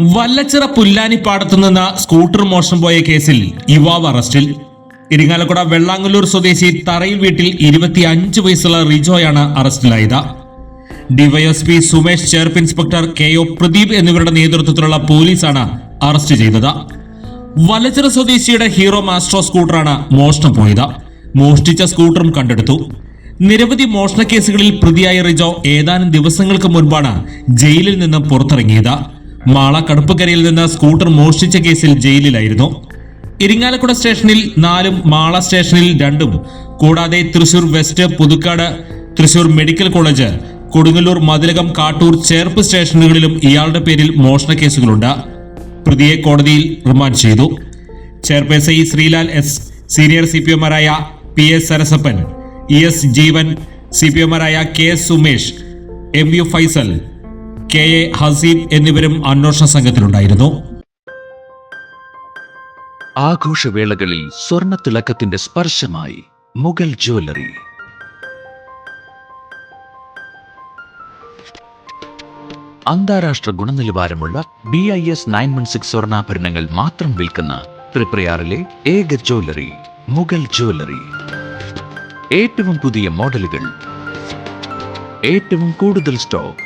വല്ലച്ചിറ പുല്ലാനിപ്പാടത്തു നിന്ന് സ്കൂട്ടർ മോഷണം പോയ കേസിൽ യുവാവ് അറസ്റ്റിൽ. ഇരിങ്ങാലക്കുട വെള്ളാങ്ങല്ലൂർ സ്വദേശി തറയിൽ വീട്ടിൽ ഇരുപത്തി ഇരുപത്തിയഞ്ച് വയസ്സുള്ള റിജോയാണ് അറസ്റ്റിലായത്. DYSP Sumesh Cherpu inspector K O Pradeep എന്നിവരുടെ നേതൃത്വത്തിലുള്ള പോലീസാണ് അറസ്റ്റ് ചെയ്തത്. വല്ലച്ചിറ സ്വദേശിയുടെ ഹീറോ മാസ്ട്രോ സ്കൂട്ടറാണ് മോഷണം പോയത്. മോഷ്ടിച്ച സ്കൂട്ടറും കണ്ടെടുത്തു. നിരവധി മോഷണ കേസുകളിൽ പ്രതിയായ റിജോ ഏതാനും ദിവസങ്ങൾക്ക് മുൻപാണ് ജയിലിൽ നിന്ന് പുറത്തിറങ്ങിയത്. മാള കടുപ്പക്കരയിൽ നിന്ന് സ്കൂട്ടർ മോഷ്ടിച്ച കേസിൽ ജയിലിലായിരുന്നു. ഇരിങ്ങാലക്കുട സ്റ്റേഷനിൽ നാലും മാള സ്റ്റേഷനിൽ രണ്ടും. കൂടാതെ Thrissur west Puthukkad Thrissur medical college Kodungallur Mathilakam Kattoor Cherpu സ്റ്റേഷനുകളിലും ഇയാളുടെ പേരിൽ മോഷണ കേസുകളുണ്ട്. പ്രതിയെ കോടതിയിൽ റിമാൻഡ് ചെയ്തു. Chairperson E Sreelal S senior C P എമാരായ P S Sarasappan E S Jeevan C P എമാരായ K S Sumesh M U Faisal K A Haseeb എന്നിവരും അന്വേഷണ സംഘത്തിലുണ്ടായിരുന്നു. ആഘോഷവേളകളിൽ സ്വർണത്തിളക്കത്തിന്റെ സ്പർശമായി മുഗൾ ജ്വല്ലറി. അന്താരാഷ്ട്ര ഗുണനിലവാരമുള്ള B I S nine one six സ്വർണാഭരണങ്ങൾ മാത്രം വിൽക്കുന്ന ത്രിപ്രയാറിലെ ഏക jewellery Mughal jewellery. ഏറ്റവും പുതിയ മോഡലുകൾ ഏറ്റവും കൂടുതൽ സ്റ്റോക്ക്.